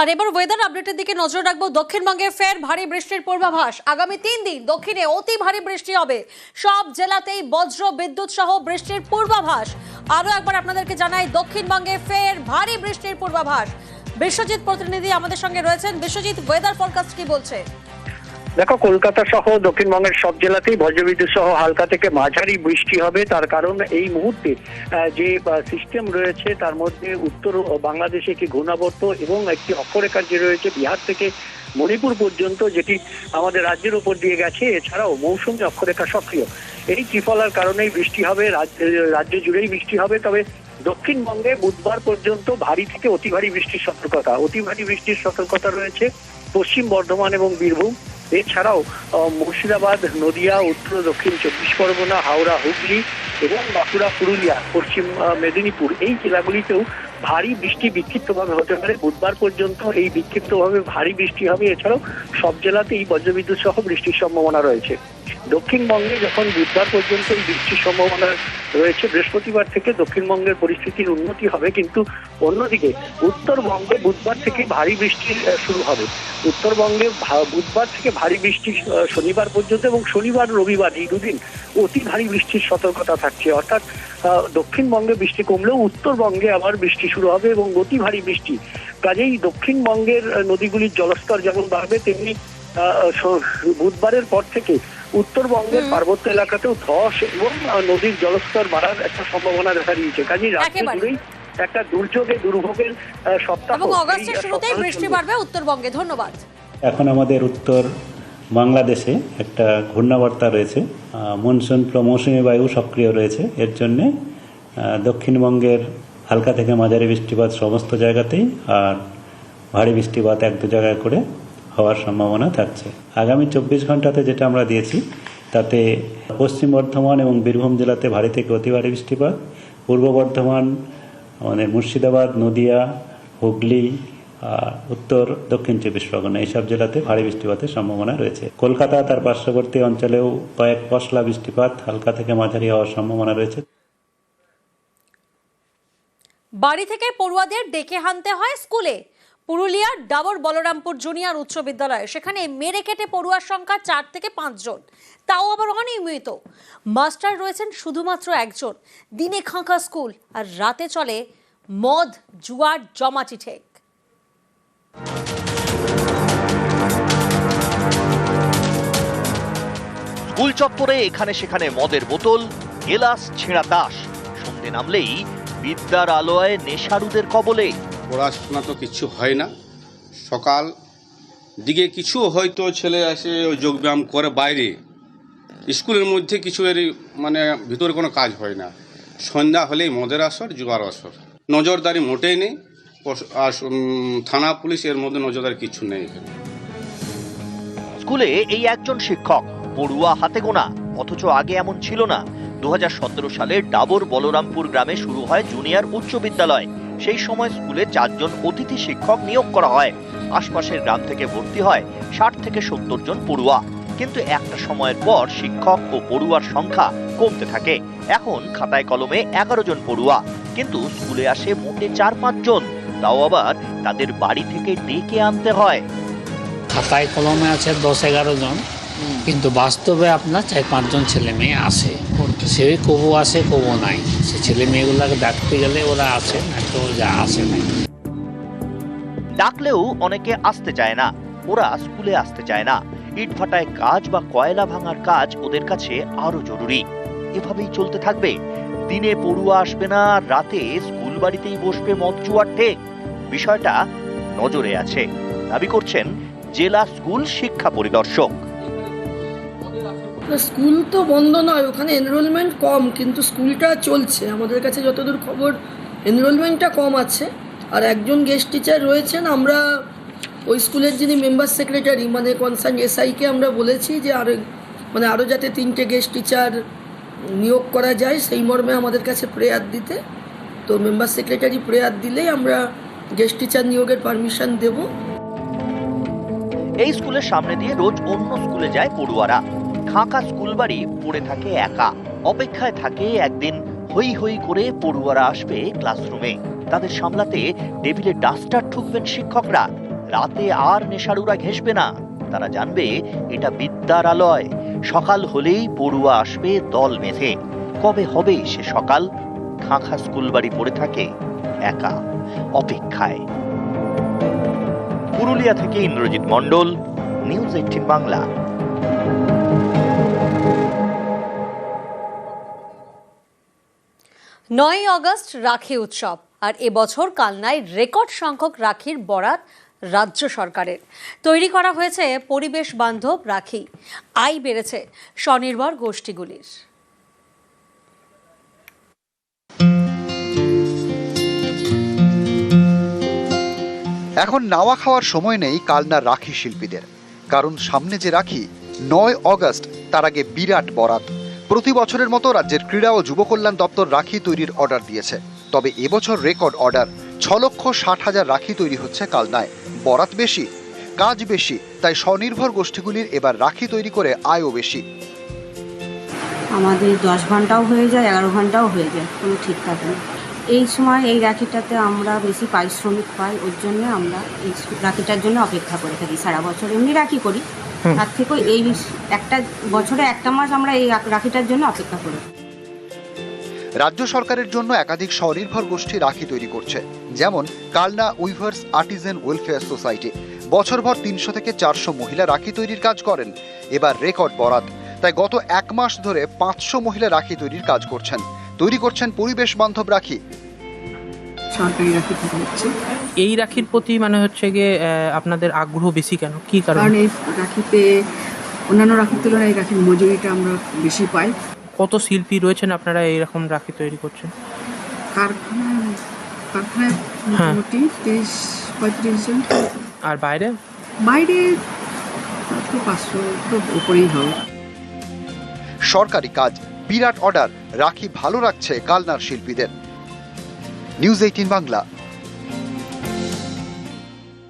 আর এবার ওয়েদার আপডেটের দিকে নজর রাখব দক্ষিণবঙ্গে ফের ভারী বৃষ্টির পূর্বাভাস। আগামী তিন দিন দক্ষিণে অতি ভারী বৃষ্টি হবে। সব জেলাতেই বজ্র, বিদ্যুৎ সহ বৃষ্টির পূর্বাভাস। আরও একবার আপনাদেরকে জানাই, দক্ষিণবঙ্গে ফের ভারী বৃষ্টির পূর্বাভাস। বিশ্বজিৎ প্রতিনিধি আমাদের সঙ্গে রয়েছেন। বিশ্বজিৎ ওয়েদার ফরকাস্ট কি বলছে? দেখো, কলকাতা সহ দক্ষিণবঙ্গের সব জেলাতেই বজ্রবিদ্যুৎ সহ হালকা থেকে মাঝারি বৃষ্টি হবে। তার কারণ এই মুহূর্তে যে সিস্টেম রয়েছে, তার মধ্যে উত্তর বাংলাদেশে একটি ঘূর্ণাবর্ত এবং একটি অক্ষরেখা যে রয়েছে, বিহার থেকে মণিপুর পর্যন্ত, যেটি আমাদের রাজ্যের উপর দিয়ে গেছে, এছাড়াও মৌসুমী অক্ষরেখা সক্রিয়। এই ত্রিফলার কারণেই বৃষ্টি হবে, রাজ্য রাজ্য জুড়েই বৃষ্টি হবে, তবে দক্ষিণবঙ্গে বুধবার পর্যন্ত ভারী থেকে অতি ভারী বৃষ্টির সতর্কতা। অতি ভারী বৃষ্টির সতর্কতা রয়েছে পশ্চিম বর্ধমান এবং বীরভূম। এছাড়াও মুর্শিদাবাদ, নদিয়া, উত্তর, দক্ষিণ চব্বিশ পরগনা, হাওড়া, হুগলি এবং বাঁকুড়া, পুরুলিয়া, পশ্চিম মেদিনীপুর এই জেলাগুলিতেও ভারী বৃষ্টি বিক্ষিপ্তভাবে হতে পারে। বুধবার পর্যন্ত এই বিক্ষিপ্তভাবে ভারী বৃষ্টি হবে। এছাড়াও সব জেলাতেই বজ্রবিদ্যুৎ সহ বৃষ্টির সম্ভাবনা রয়েছে। দক্ষিণবঙ্গে যখন বুধবার পর্যন্ত এই বৃষ্টির সম্ভাবনা রয়েছে, বৃহস্পতিবার থেকে দক্ষিণবঙ্গের পরিস্থিতির উন্নতি হবে। কিন্তু অন্যদিকে উত্তরবঙ্গে বুধবার থেকে ভারী বৃষ্টি শুরু হবে। উত্তরবঙ্গে বুধবার থেকে ভারী বৃষ্টি শনিবার পর্যন্ত এবং শনিবার রবিবার এই দুদিন অতি ভারী বৃষ্টির সতর্কতা থাকছে। অর্থাৎ দক্ষিণবঙ্গে বৃষ্টি কমলেও উত্তরবঙ্গে আবার বৃষ্টি শুরু হবে এবং অতি ভারী বৃষ্টি। কাজেই দক্ষিণবঙ্গের নদীগুলির জলস্তর যেমন বাড়বে তেমনি বুধবারের পর থেকে উত্তরবঙ্গের পার্বত্য এলাকাতেও ধস এবং নদীর জলস্তর বাড়ার একটা সম্ভাবনা দেখা দিয়েছে। কাজেই রাজ্য জুড়েই একটা দুর্যোগে দুর্ভোগের আহ, সপ্তাহ এবং অগস্টের শুরুতেই বৃষ্টি বাড়বে উত্তরবঙ্গে। ধন্যবাদ। এখন আমাদের উত্তর বাংলাদেশে একটা ঘূর্ণাবর্তা রয়েছে। মনসুন মৌসুমী বায়ু সক্রিয় রয়েছে। এর জন্যে দক্ষিণবঙ্গের হালকা থেকে মাঝারি বৃষ্টিপাত সমস্ত জায়গাতেই আর ভারী বৃষ্টিপাত এক দু জায়গায় করে হওয়ার সম্ভাবনা থাকছে। আগামী চব্বিশ ঘন্টাতে যেটা আমরা দিয়েছি, তাতে পশ্চিম বর্ধমান এবং বীরভূম জেলাতে ভারী থেকে অতি ভারী বৃষ্টিপাত, পূর্ব বর্ধমান মানে মুর্শিদাবাদ, নদিয়া, হুগলি উত্তর, দক্ষিণ চব্বিশ পরগনা এইসব জেলাতে ভারী বৃষ্টিপাতের সম্ভাবনা রয়েছে। কলকাতা, তার পার্শ্ববর্তী অঞ্চলেও কয়েক পশলা বৃষ্টিপাত হালকা থেকে মাঝারি হওয়ার সম্ভাবনা রয়েছে। বাড়ি থেকে পড়ুয়াদের ডেকে হানতে হয় স্কুলে। পুরুলিয়ার ডাবর বলরামপুর জুনিয়র উচ্চ বিদ্যালয় সেখানে মেরে কেটে পড়ুয়ার সংখ্যা চার থেকে পাঁচজন তাও আবার অনিয়মিত। মাস্টার রয়েছেন শুধুমাত্র একজন। দিনে খাঁকা স্কুল, আর রাতে চলে মদ, জুয়ার জমাটি স্কুল চত্বরে এখানে সেখানে মদের বোতল গেলাস ছেঁড়া তাস। সন্ধে নামলেই বিদ্যার আলোয় নেশারুদের কবলে। পড়াশোনা তো কিছু হয় না। সকাল দিকে কিছু হয়তো ছেলে আসে ওই যোগব্যায়াম করে বাইরে। স্কুলের মধ্যে কিছু এর মানে ভিতরে কোনো কাজ হয় না। সন্ধ্যা হলেই মদের আসর জুয়ার আসর। নজরদারি মোটেই নেই। আর থানা পুলিশ এর মধ্যে নজরদারি কিছু নেই এখানে। স্কুলে এই একজন শিক্ষক পড়ুয়া হাতে গোনা, অথচ আগে এমন ছিল না। দু হাজার সতেরো সালে ডাবর বলরামপুর গ্রামে শুরু হয় জুনিয়র উচ্চ বিদ্যালয়। সেই সময় স্কুলে চারজন অতিথি শিক্ষক নিয়োগ করা হয়। আশপাশের গ্রাম থেকে ভর্তি হয় ষাট থেকে সত্তর জন পড়ুয়া। কিন্তু একটা সময়ের পর শিক্ষক ও পড়ুয়ার সংখ্যা কমতে থাকে। এখন খাতায় কলমে এগারো জন পড়ুয়া। কিন্তু স্কুলে আসে মোটে চার পাঁচ জন। তাও আবার তাদের বাড়ি থেকে ডেকে আনতে হয়। খাতায় কলমে আছে দশ এগারো জন। কিন্তু বাস্তবে আপনার চার পাঁচজন ছেলে মেয়ে আসে সে কবু আসে কবু নাই। সে ছেলে মেয়েগুলোকে ডাকতে গেলে ওরা আসে না তো যা আসে না ডাকলেও অনেকে আসতে চায় না। ওরা স্কুলে আসতে চায় না। ইটভাটায় কাজ বা কয়লা ভাঙার কাজ ওদের কাছে আরও জরুরি। এভাবেই চলতে থাকবে। দিনে পড়ুয়া আসবে না রাতে স্কুল বাড়িতেই বসবে মদ জুয়ার ঠেক। বিষয়টা নজরে আছে। দাবি করছেন জেলা স্কুল শিক্ষা পরিদর্শক। স্কুল তো বন্ধ নয়, ওখানে এনরোলমেন্ট কম, কিন্তু স্কুলটা চলছে। আমাদের কাছে যতদূর খবর এনরোলমেন্টটা কম আছে। আর একজন গেস্ট টিচার রয়েছেন, আমরা ওই স্কুলের যিনি মেম্বার সেক্রেটারি মানে কনসার্ন এসআইকে আমরা বলেছি যে আরও মানে আরও যাতে তিনটে গেস্ট টিচার নিয়োগ করা যায়, সেই মর্মে আমাদের কাছে প্রেয়ার দিতে। তো মেম্বার সেক্রেটারি প্রেয়ার দিলেই আমরা গেস্ট টিচার নিয়োগের পারমিশন দেবো। এই স্কুলের সামনে দিয়ে রোজ অন্য স্কুলে যায় পড়ুয়ারা। খাঁকা স্কুল বাড়ি পড়ে থাকে একা। অপেক্ষায় থাকে একদিন হই হই করে পড়ুয়ারা আসবে ক্লাসরুমে। তাদের সামলাতে টেবিলে ডাস্টার ঠুকবেন শিক্ষকরা। রাতে আর নেশাড়ুরা ঘেসবে না। তারা জানবে এটা বিদ্যার আলয়। সকাল হলেই পড়ুয়া আসবে দল বেঁধে। কবে হবে সে সকাল? খাঁখা স্কুল বাড়ি পড়ে থাকে একা, অপেক্ষায়। পুরুলিয়া থেকে ইন্দ্রজিৎ মণ্ডল, নিউজ এইটিন বাংলা। নয় অগস্ট রাখি উৎসব, আর এবছর কালনায় রেকর্ড সংখ্যক রাখির বরাত রাজ্য সরকারের। তৈরি করা হয়েছে পরিবেশ বান্ধব রাখি। আয় বেড়েছে স্বনির্ভর গোষ্ঠীগুলির। এখন নাওয়া খাওয়ার সময় নেই কালনার রাখি শিল্পীদের। কারণ সামনে যে রাখি, নয় অগস্ট তার আগে বিরাট বরাত। প্রতি বছরের মতো রাজ্যের ক্রীড়া ও যুব কল্যাণ দপ্তর রাখি তৈরির অর্ডার দিয়েছে। তবে এবছর রেকর্ড অর্ডার ছ লক্ষ ষাট হাজার রাখি তৈরি হচ্ছে কালনায়। বরাত বেশি, কাজ বেশি, তাই স্বনির্ভর গোষ্ঠীগুলির এবার রাখি তৈরি করে আয়ও বেশি। আমাদের দশ ঘন্টাও হয়ে যায়, এগারো ঘন্টাও হয়ে যায়, কোনো ঠিক থাকে না। এই সময় এই রাখিটাতে আমরা বেশি পারিশ্রমিক পাই, ওর জন্য আমরা এই রাখিটার জন্য অপেক্ষা করে থাকি। সারা বছর এমনি রাখি করি। তার থেকেও এই একটা বছরে একটা মাস আমরা এই রাখিটার জন্য অপেক্ষা করি। রাজ্য সরকারের জন্য একাধিক স্বনির্ভর গোষ্ঠী রাখি তৈরি করছে যেমন Kalna weavers artisan welfare society. বছরভর তিনশো থেকে চারশো মহিলা রাখি তৈরির কাজ করেন এবার রেকর্ড বরাত। তাই গত এক মাস ধরে পাঁচশো মহিলা রাখি তৈরির কাজ করছেন। তৈরি করছেন পরিবেশ বান্ধব রাখি সরকারি রাখি থেকে হচ্ছে এই রাখির প্রতি মানে হচ্ছে গিয়ে আপনাদের আগ্রহ বেশি কেন? কি কারণ? কারণে এই রাখিতে অন্যান্য রাখির তুলনায় এই রাখির মজুরিটা আমরা বেশি পাই। কত শিল্পী রয়েছেন আপনারা এইরকম রাখি তৈরি করছেন? কারখানায় কারখানায় হ্যাঁ। মোটামুটি তিরিশ পঁয়ত্রিশ জন। আর বাইরে? বাইরে তো পাঁচশো তো উপরেই হবে। সরকারি কাজ বিরাট অর্ডার রাখি ভালো রাখছে কালনার শিল্পীদের। News Eighteen Bangla